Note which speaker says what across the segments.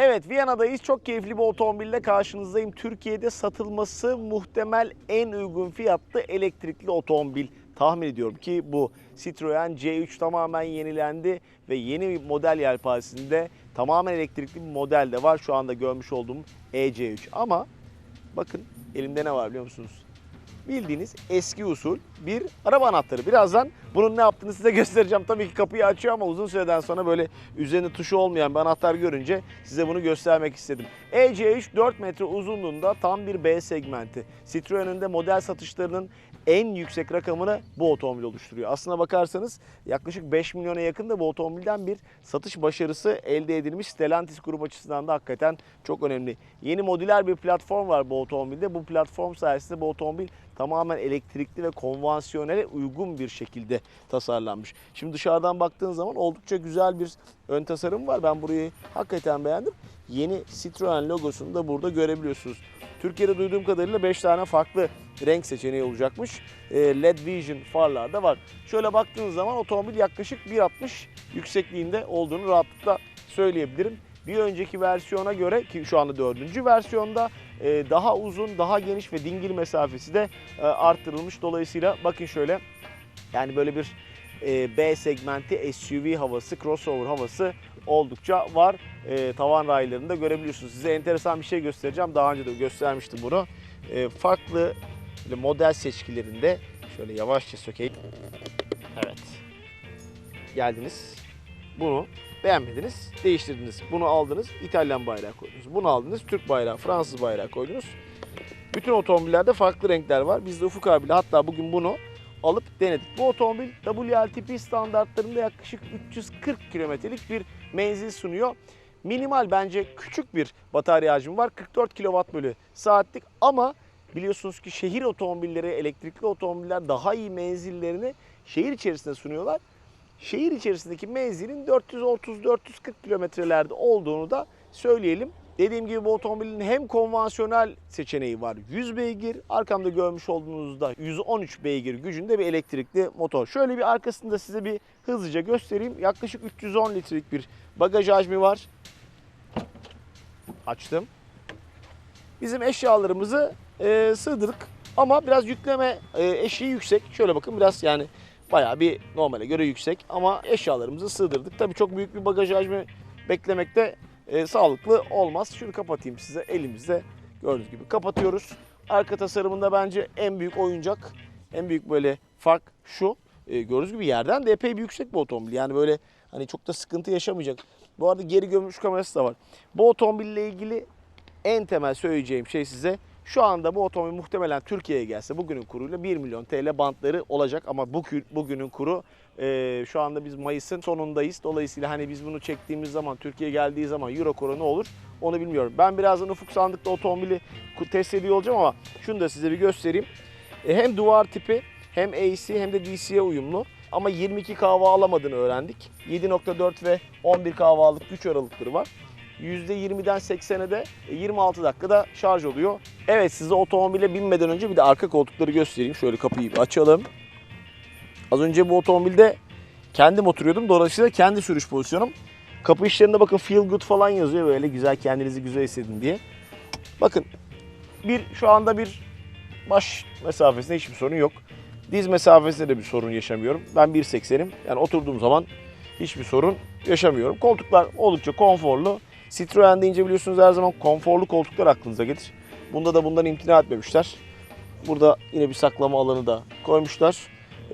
Speaker 1: Evet Viyana'dayız. Çok keyifli bir otomobille karşınızdayım. Türkiye'de satılması muhtemel en uygun fiyatlı elektrikli otomobil. Tahmin ediyorum ki bu Citroen C3 tamamen yenilendi ve yeni bir model yelpazesinde tamamen elektrikli bir model de var. Şu anda görmüş olduğum EC3 ama bakın elimde ne var biliyor musunuz? Bildiğiniz eski usul bir araba anahtarı. Birazdan bunun ne yaptığını size göstereceğim. Tabii ki kapıyı açıyor ama uzun süreden sonra böyle üzerinde tuşu olmayan bir anahtar görünce size bunu göstermek istedim. EC3 4 metre uzunluğunda tam bir B segmenti. Citroen'in de model satışlarının en yüksek rakamını bu otomobil oluşturuyor. Aslına bakarsanız yaklaşık 5 milyona yakın da bu otomobilden bir satış başarısı elde edilmiş. Stellantis grup açısından da hakikaten çok önemli. Yeni modüler bir platform var bu otomobilde. Bu platform sayesinde bu otomobil tamamen elektrikli ve konvansiyonele uygun bir şekilde tasarlanmış. Şimdi dışarıdan baktığın zaman oldukça güzel bir ön tasarım var. Ben burayı hakikaten beğendim. Yeni Citroen logosunu da burada görebiliyorsunuz. Türkiye'de duyduğum kadarıyla 5 tane farklı renk seçeneği olacakmış. E, LED Vision farlar da var. Şöyle baktığınız zaman otomobil yaklaşık 1.60 yüksekliğinde olduğunu rahatlıkla söyleyebilirim. Bir önceki versiyona göre ki şu anda dördüncü versiyonda e, daha uzun, daha geniş ve dingil mesafesi de e, arttırılmış. Dolayısıyla bakın şöyle yani böyle bir e, B segmenti SUV havası, crossover havası oldukça var. E, tavan raylarında görebiliyorsunuz. Size enteresan bir şey göstereceğim. Daha önce de göstermiştim bunu. E, farklı model seçkilerinde şöyle yavaşça sökeyim. Evet. Geldiniz. Bunu beğenmediniz, değiştirdiniz. Bunu aldınız, İtalyan bayrağı koydunuz. Bunu aldınız, Türk bayrağı, Fransız bayrağı koydunuz. Bütün otomobillerde farklı renkler var. Biz de Ufuk abiyle hatta bugün bunu alıp denedik. Bu otomobil WLTP standartlarında yaklaşık 340 kilometrelik bir menzil sunuyor. Minimal bence küçük bir batarya hacmi var. 44 kW bölü saatlik ama biliyorsunuz ki şehir otomobilleri, elektrikli otomobiller daha iyi menzillerini şehir içerisinde sunuyorlar. Şehir içerisindeki menzilin 430-440 kilometrelerde olduğunu da söyleyelim. Dediğim gibi bu otomobilin hem konvansiyonel seçeneği var 100 beygir, arkamda görmüş olduğunuzda 113 beygir gücünde bir elektrikli motor. Şöyle bir arkasında size bir hızlıca göstereyim. Yaklaşık 310 litrelik bir bagaj hacmi var. Açtım. Bizim eşyalarımızı e, sığdırdık ama biraz yükleme e, eşiği yüksek. Şöyle bakın biraz yani bayağı bir normale göre yüksek ama eşyalarımızı sığdırdık. Tabii çok büyük bir bagaj hacmi beklemekte e, sağlıklı olmaz. Şunu kapatayım size elimizde gördüğünüz gibi kapatıyoruz. Arka tasarımında bence en büyük oyuncak, en büyük böyle fark şu. E, gördüğünüz gibi yerden de epey bir yüksek bir otomobil. Yani böyle hani çok da sıkıntı yaşamayacak. Bu arada geri gömülmüş kamerası da var. Bu otomobille ilgili en temel söyleyeceğim şey size şu anda bu otomobil muhtemelen Türkiye'ye gelse bugünün kuruyla 1 milyon TL bantları olacak ama bu bugünün kuru e, şu anda biz Mayıs'ın sonundayız. Dolayısıyla hani biz bunu çektiğimiz zaman Türkiye geldiği zaman euro kuru ne olur onu bilmiyorum. Ben birazdan ufuk sandıkta otomobili test ediyor olacağım ama şunu da size bir göstereyim. E, hem duvar tipi hem AC hem de DC'ye uyumlu. Ama 22 kahva alamadığını öğrendik. 7.4 ve 11 kahvalık güç aralıkları var. %20'den 80'e de 26 dakikada şarj oluyor. Evet size otomobile binmeden önce bir de arka koltukları göstereyim. Şöyle kapıyı bir açalım. Az önce bu otomobilde kendim oturuyordum. Dolayısıyla kendi sürüş pozisyonum. Kapı işlerinde bakın feel good falan yazıyor böyle güzel kendinizi güzel hissedin diye. Bakın bir şu anda bir baş mesafesinde hiçbir sorun yok. Diz mesafesinde de bir sorun yaşamıyorum. Ben 1.80'im. Yani oturduğum zaman hiçbir sorun yaşamıyorum. Koltuklar oldukça konforlu. Citroen deyince biliyorsunuz her zaman konforlu koltuklar aklınıza gelir. Bunda da bundan imtina etmemişler. Burada yine bir saklama alanı da koymuşlar.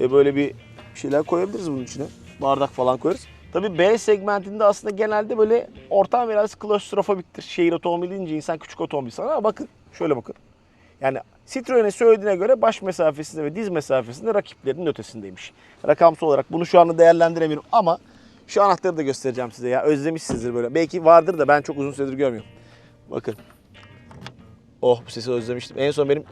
Speaker 1: E böyle bir şeyler koyabiliriz bunun içine. Bardak falan koyarız. Tabii B segmentinde aslında genelde böyle ortam biraz klostrofobiktir. Şehir otomobili deyince insan küçük otomobil sanır ama bakın şöyle bakın. Yani Citroen'e söylediğine göre baş mesafesinde ve diz mesafesinde rakiplerinin ötesindeymiş. Rakamsal olarak bunu şu anda değerlendiremiyorum ama şu anahtarı da göstereceğim size ya. Özlemişsinizdir böyle. Belki vardır da ben çok uzun süredir görmüyorum. Bakın. Oh bu sesi özlemiştim. En son benim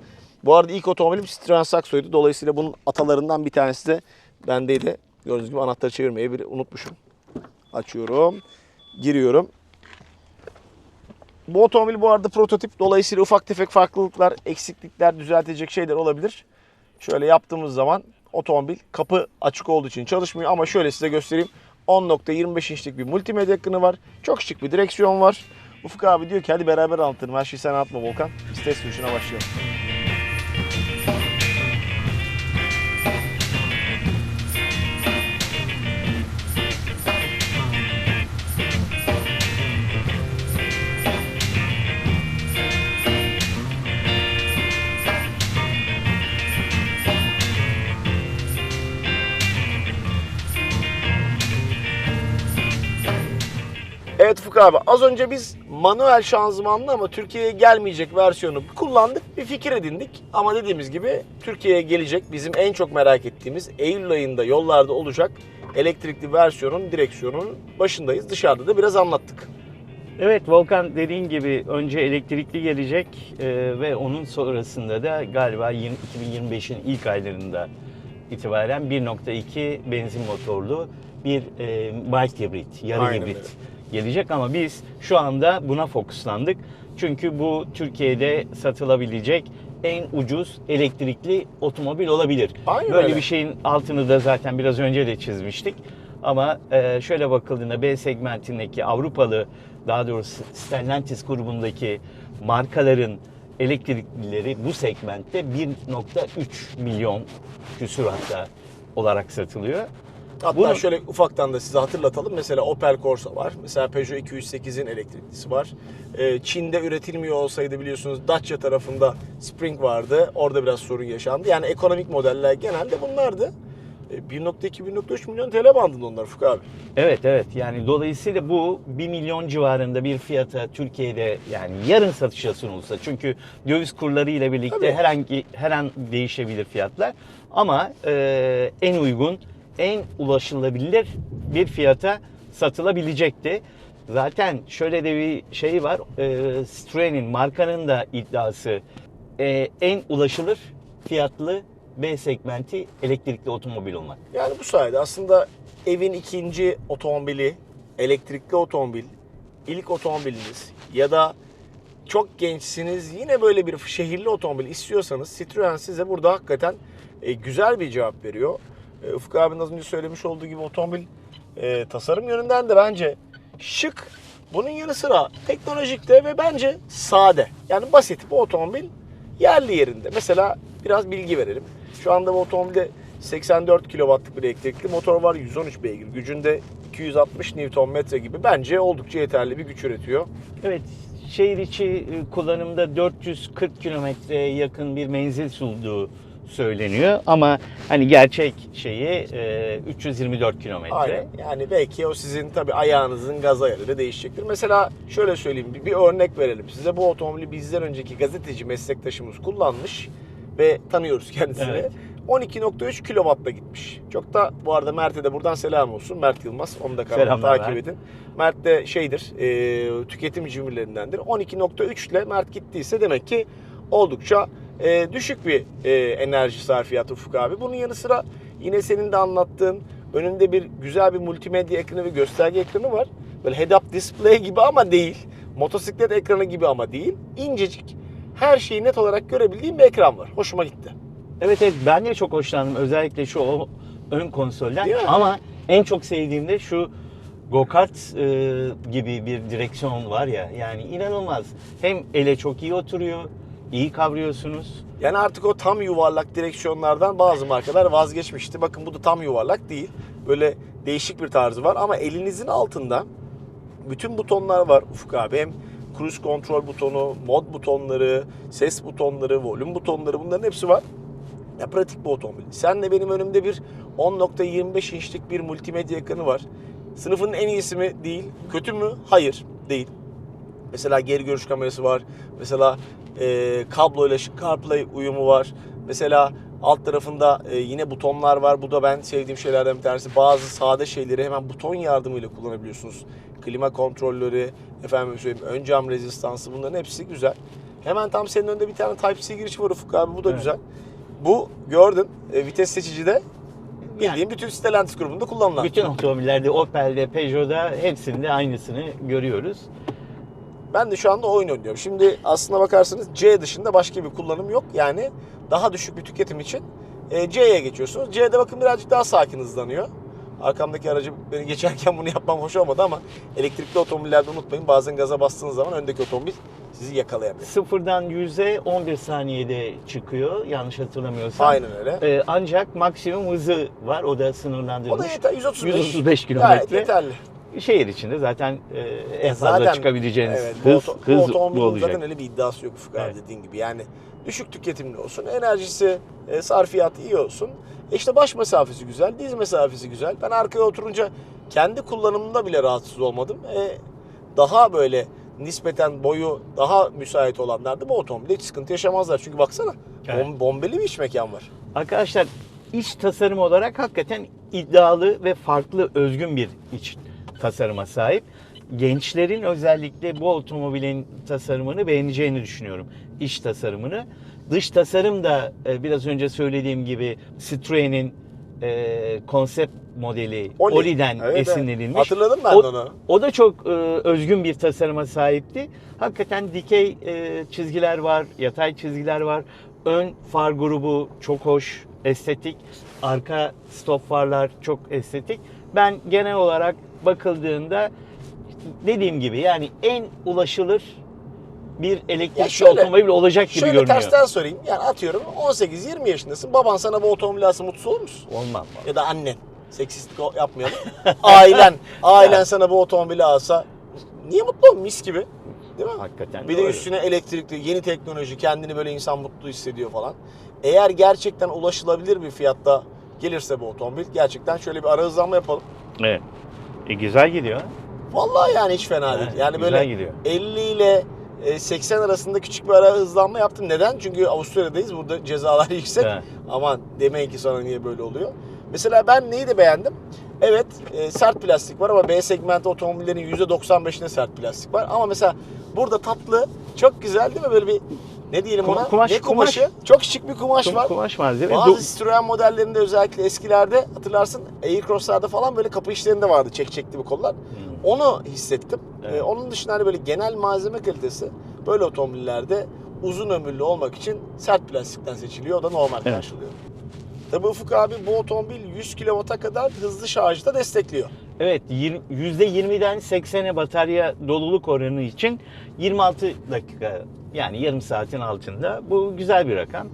Speaker 1: bu arada ilk otomobilim Citroen Saxo'ydu. Dolayısıyla bunun atalarından bir tanesi de bendeydi. Gördüğünüz gibi anahtarı çevirmeyi bir unutmuşum. Açıyorum. Giriyorum. Bu otomobil bu arada prototip. Dolayısıyla ufak tefek farklılıklar, eksiklikler, düzeltecek şeyler olabilir. Şöyle yaptığımız zaman otomobil kapı açık olduğu için çalışmıyor. Ama şöyle size göstereyim. 10.25 inçlik bir multimedya ekranı var. Çok şık bir direksiyon var. Ufuk abi diyor ki hadi beraber anlatalım. Her şeyi sen anlatma Volkan. Biz test sürüşüne başlayalım. Abi az önce biz manuel şanzımanlı ama Türkiye'ye gelmeyecek versiyonu kullandık. Bir fikir edindik ama dediğimiz gibi Türkiye'ye gelecek bizim en çok merak ettiğimiz Eylül ayında yollarda olacak elektrikli versiyonun direksiyonunun başındayız. Dışarıda da biraz anlattık.
Speaker 2: Evet Volkan dediğin gibi önce elektrikli gelecek e, ve onun sonrasında da galiba 20 2025'in ilk aylarında itibaren 1.2 benzin motorlu bir e, mild hibrit, yarı
Speaker 1: Aynen
Speaker 2: hibrit
Speaker 1: öyle.
Speaker 2: Gelecek ama biz şu anda buna fokuslandık. Çünkü bu Türkiye'de satılabilecek en ucuz elektrikli otomobil olabilir.
Speaker 1: Aynen
Speaker 2: Böyle
Speaker 1: öyle.
Speaker 2: bir şeyin altını da zaten biraz önce de çizmiştik. Ama e, şöyle bakıldığında B segmentindeki Avrupalı daha doğrusu Stellantis grubundaki markaların elektriklileri bu segmentte 1.3 milyon küsur hatta olarak satılıyor.
Speaker 1: Hatta
Speaker 2: Bunu-
Speaker 1: şöyle ufaktan da size hatırlatalım. Mesela Opel Corsa var. Mesela Peugeot 208'in elektriklisi var. Ee, Çin'de üretilmiyor olsaydı biliyorsunuz Dacia tarafında Spring vardı. Orada biraz sorun yaşandı. Yani ekonomik modeller genelde bunlardı. Ee, 1.2-1.3 milyon TL bandında onlar Ufuk abi.
Speaker 2: Evet evet yani dolayısıyla bu 1 milyon civarında bir fiyata Türkiye'de yani yarın satışa sunulsa çünkü döviz kurları ile birlikte
Speaker 1: Tabii.
Speaker 2: herhangi her an değişebilir fiyatlar ama e, en uygun en ulaşılabilir bir fiyata satılabilecekti. Zaten şöyle de bir şey var. E, Citroen'in markanın da iddiası e, en ulaşılır fiyatlı B segmenti elektrikli otomobil olmak.
Speaker 1: Yani bu sayede aslında evin ikinci otomobili, elektrikli otomobil, ilk otomobiliniz ya da çok gençsiniz yine böyle bir şehirli otomobil istiyorsanız Citroen size burada hakikaten e, güzel bir cevap veriyor. E, Ufuk abinin az önce söylemiş olduğu gibi otomobil e, tasarım yönünden de bence şık. Bunun yanı sıra teknolojik de ve bence sade. Yani basit bu otomobil yerli yerinde. Mesela biraz bilgi verelim. Şu anda bu otomobilde 84 kW'lık bir elektrikli motor var. 113 beygir gücünde 260 Nm gibi bence oldukça yeterli bir güç üretiyor.
Speaker 2: Evet, şehir içi e, kullanımda 440 kilometreye yakın bir menzil sunduğu söyleniyor ama hani gerçek şeyi e, 324 kilometre.
Speaker 1: Aynen. Yani belki o sizin tabii ayağınızın gaz ayarıyla değişecektir. Mesela şöyle söyleyeyim bir, bir örnek verelim size. Bu otomobili bizden önceki gazeteci meslektaşımız kullanmış ve tanıyoruz kendisini.
Speaker 2: Evet.
Speaker 1: 12.3 kW'la gitmiş. Çok da bu arada Mert'e de buradan selam olsun. Mert Yılmaz. Onu da
Speaker 2: Selamlar
Speaker 1: takip
Speaker 2: Mert.
Speaker 1: edin. Mert de şeydir, e, tüketim cimrilerindendir. 12.3 ile Mert gittiyse demek ki oldukça e, düşük bir e, enerji sarfiyatı Ufuk abi. Bunun yanı sıra yine senin de anlattığın önünde bir güzel bir multimedya ekranı ve gösterge ekranı var. Böyle head-up display gibi ama değil. Motosiklet ekranı gibi ama değil. İncecik. Her şeyi net olarak görebildiğim bir ekran var. Hoşuma gitti.
Speaker 2: Evet evet ben de çok hoşlandım özellikle şu o ön konsolden
Speaker 1: Değil mi?
Speaker 2: ama en çok sevdiğim de şu go-kart e, gibi bir direksiyon var ya yani inanılmaz. Hem ele çok iyi oturuyor, iyi kavruyorsunuz.
Speaker 1: Yani artık o tam yuvarlak direksiyonlardan bazı markalar vazgeçmişti. Bakın bu da tam yuvarlak değil. Böyle değişik bir tarzı var ama elinizin altında bütün butonlar var Ufuk abi. Hem cruise kontrol butonu, mod butonları, ses butonları, volüm butonları bunların hepsi var. Ya pratik bir otomobil. Sen de benim önümde bir 10.25 inçlik bir multimedya ekranı var. Sınıfının en iyisi mi? Değil. Kötü mü? Hayır. Değil. Mesela geri görüş kamerası var. Mesela e, kabloyla CarPlay uyumu var. Mesela alt tarafında e, yine butonlar var. Bu da ben sevdiğim şeylerden bir tanesi. Bazı sade şeyleri hemen buton yardımıyla kullanabiliyorsunuz. Klima kontrolleri, efendim söyleyeyim, ön cam rezistansı bunların hepsi güzel. Hemen tam senin önünde bir tane Type-C girişi var Ufuk abi. Bu da
Speaker 2: Evet.
Speaker 1: güzel. Bu gördün e, vites seçicide bildiğim bütün Stellantis grubunda kullanılan.
Speaker 2: Bütün otomobillerde Opel'de, Peugeot'da hepsinde aynısını görüyoruz.
Speaker 1: Ben de şu anda oyun oynuyorum. Şimdi aslına bakarsanız C dışında başka bir kullanım yok. Yani daha düşük bir tüketim için e, C'ye geçiyorsunuz. C'de bakın birazcık daha sakin hızlanıyor. Arkamdaki aracı beni geçerken bunu yapmam hoş olmadı ama elektrikli otomobillerde unutmayın bazen gaza bastığınız zaman öndeki otomobil sizi yakalayabilir.
Speaker 2: Sıfırdan 100'e 11 saniyede çıkıyor yanlış hatırlamıyorsam.
Speaker 1: Aynen öyle.
Speaker 2: Ee, ancak maksimum hızı var. O da
Speaker 1: O da
Speaker 2: sınırlandırılmış.
Speaker 1: yeter 135.
Speaker 2: 135
Speaker 1: Gayet
Speaker 2: kilometre.
Speaker 1: yeterli.
Speaker 2: Şehir içinde zaten e, en fazla
Speaker 1: Zaten-
Speaker 2: çıkabileceğiniz
Speaker 1: Evet, bu,
Speaker 2: hız,
Speaker 1: bu
Speaker 2: hız bu
Speaker 1: otomobilin
Speaker 2: olacak.
Speaker 1: zaten öyle bir iddiası yok Ufuk
Speaker 2: Evet.
Speaker 1: dediğin gibi. Yani düşük tüketimli olsun, enerjisi, e, sarfiyatı iyi olsun. E işte baş mesafesi güzel, diz mesafesi güzel. Ben arkaya oturunca kendi kullanımımda bile rahatsız olmadım. E, daha böyle nispeten boyu daha müsait olanlar da bu otomobilde hiç sıkıntı yaşamazlar. Çünkü baksana
Speaker 2: Evet.
Speaker 1: bom- bombeli bir iç mekan var.
Speaker 2: Arkadaşlar iç tasarım olarak hakikaten iddialı ve farklı özgün bir iç tasarıma sahip. Gençlerin özellikle bu otomobilin tasarımını beğeneceğini düşünüyorum. İç tasarımını. Dış tasarım da e, biraz önce söylediğim gibi Citroen'in e, konsept modeli
Speaker 1: Oli.
Speaker 2: Oli'den
Speaker 1: Evet,
Speaker 2: esinlenilmiş.
Speaker 1: Hatırladım ben
Speaker 2: o,
Speaker 1: onu.
Speaker 2: O da çok e, özgün bir tasarıma sahipti. Hakikaten dikey e, çizgiler var, yatay çizgiler var. Ön far grubu çok hoş, estetik. Arka stop farlar çok estetik. Ben genel olarak bakıldığında dediğim gibi yani en ulaşılır bir elektrikli
Speaker 1: şöyle-
Speaker 2: otomobil olacak gibi
Speaker 1: Şöyle
Speaker 2: görünüyor.
Speaker 1: tersten sorayım. Yani atıyorum 18-20 yaşındasın. Baban sana bu otomobili alsa mutsuz olur musun?
Speaker 2: Olmam.
Speaker 1: ya da annen. Seksistlik yapmayalım. ailen, ailen sana bu otomobili alsa niye mutlu ol? Mis gibi. Değil mi?
Speaker 2: Hakikaten
Speaker 1: Bir de
Speaker 2: doğru.
Speaker 1: üstüne elektrikli, yeni teknoloji, kendini böyle insan mutlu hissediyor falan. Eğer gerçekten ulaşılabilir bir fiyatta gelirse bu otomobil gerçekten şöyle bir ara hızlanma yapalım.
Speaker 2: Evet. E, güzel gidiyor.
Speaker 1: Vallahi yani hiç fena değil. Yani
Speaker 2: güzel
Speaker 1: böyle
Speaker 2: gidiyor.
Speaker 1: 50 ile e, 80 arasında küçük bir ara hızlanma yaptım. Neden? Çünkü Avusturya'dayız. Burada cezalar yüksek.
Speaker 2: Evet.
Speaker 1: Aman demeyin ki sonra niye böyle oluyor. Mesela ben neyi de beğendim? Evet e, sert plastik var ama B segmenti otomobillerin %95'inde sert plastik var. Ama mesela burada tatlı çok güzel değil mi? Böyle bir ne diyelim
Speaker 2: Kum-
Speaker 1: ona?
Speaker 2: kumaş-
Speaker 1: ne kumaşı?
Speaker 2: kumaş.
Speaker 1: Çok şık bir kumaş
Speaker 2: Kum-
Speaker 1: var.
Speaker 2: Kumaş malzeme.
Speaker 1: Bazı
Speaker 2: Do-
Speaker 1: Citroen modellerinde özellikle eskilerde hatırlarsın Aircross'larda falan böyle kapı işlerinde vardı çek çekli bir kollar. Onu hissettim.
Speaker 2: Evet.
Speaker 1: Ee, onun dışında hani böyle genel malzeme kalitesi böyle otomobillerde uzun ömürlü olmak için sert plastikten seçiliyor. O da normal
Speaker 2: Evet.
Speaker 1: karşılıyor. Tabii Ufuk abi bu otomobil 100 kW'a kadar hızlı şarjı da destekliyor.
Speaker 2: Evet, yirmi- %20'den 80'e batarya doluluk oranı için 26 dakika yani yarım saatin altında. Bu güzel bir rakam.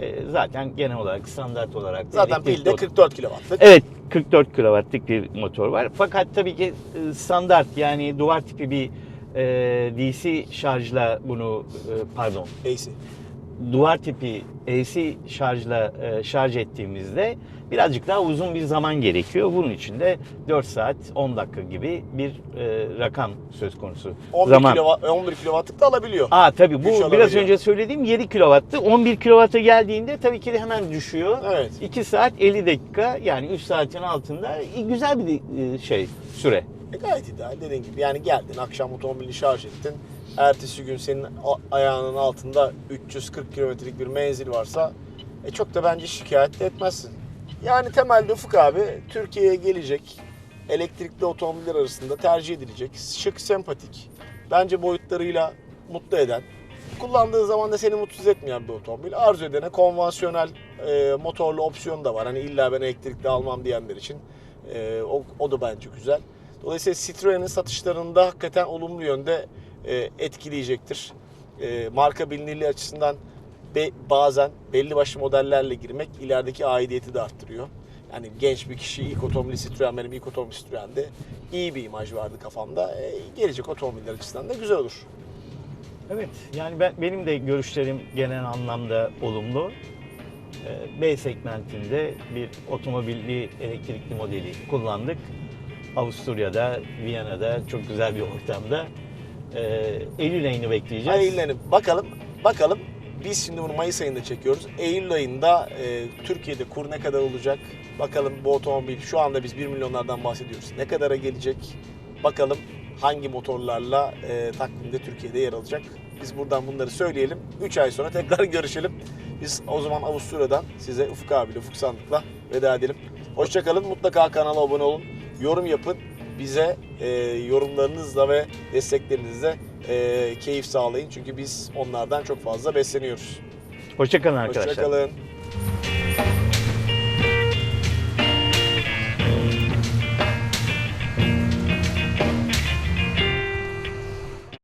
Speaker 2: Ee, zaten genel olarak standart olarak
Speaker 1: Zaten pilde
Speaker 2: oto-
Speaker 1: 44 kW'lık.
Speaker 2: Evet 44 kW'lık bir motor var. Fakat tabii ki e, standart yani duvar tipi bir e, DC şarjla bunu e, pardon
Speaker 1: AC.
Speaker 2: Duvar tipi AC şarjla e, şarj ettiğimizde birazcık daha uzun bir zaman gerekiyor. Bunun için de 4 saat 10 dakika gibi bir e, rakam söz konusu.
Speaker 1: 11
Speaker 2: zaman.
Speaker 1: kW, 11 kW'lık da alabiliyor.
Speaker 2: Aa tabii bu
Speaker 1: Güç
Speaker 2: biraz
Speaker 1: alabiliyor.
Speaker 2: önce söylediğim 7 kW'tı. 11 kW'a geldiğinde tabii ki de hemen düşüyor.
Speaker 1: Evet.
Speaker 2: 2 saat 50 dakika yani 3 saatin altında e, güzel bir e, şey süre.
Speaker 1: E gayet ideal dediğin gibi. Yani geldin akşam otomobilini şarj ettin. Ertesi gün senin ayağının altında 340 kilometrelik bir menzil varsa e çok da bence şikayet de etmezsin. Yani temelde Ufuk abi Türkiye'ye gelecek elektrikli otomobiller arasında tercih edilecek şık, sempatik, bence boyutlarıyla mutlu eden, kullandığı zaman da seni mutsuz etmeyen bir otomobil. Arzu edene konvansiyonel e, motorlu opsiyon da var. Hani illa ben elektrikli almam diyenler için e, o, o da bence güzel. Dolayısıyla Citroen'in satışlarında hakikaten olumlu yönde e, etkileyecektir. E, marka bilinirliği açısından bazen belli başlı modellerle girmek ilerideki aidiyeti de arttırıyor. Yani genç bir kişi ilk otomobili Citroen benim ilk otomobil Citroen'de iyi bir imaj vardı kafamda. E, gelecek otomobiller açısından da güzel olur.
Speaker 2: Evet yani ben benim de görüşlerim genel anlamda olumlu. B segmentinde bir otomobilli elektrikli modeli kullandık. Avusturya'da, Viyana'da çok güzel bir ortamda. Ee, Eylül ayını bekleyeceğiz.
Speaker 1: Eylül ayını bakalım. Bakalım. Biz şimdi bunu Mayıs ayında çekiyoruz. Eylül ayında e, Türkiye'de kur ne kadar olacak? Bakalım bu otomobil şu anda biz 1 milyonlardan bahsediyoruz. Ne kadara gelecek? Bakalım hangi motorlarla e, takvimde Türkiye'de yer alacak? Biz buradan bunları söyleyelim. 3 ay sonra tekrar görüşelim. Biz o zaman Avusturya'dan size Ufuk abiyle, Ufuk Sandık'la veda edelim. Hoşçakalın. Mutlaka kanala abone olun. Yorum yapın. Bize e, yorumlarınızla ve desteklerinizle e, keyif sağlayın. Çünkü biz onlardan çok fazla besleniyoruz.
Speaker 2: Hoşçakalın arkadaşlar.
Speaker 1: Hoşçakalın.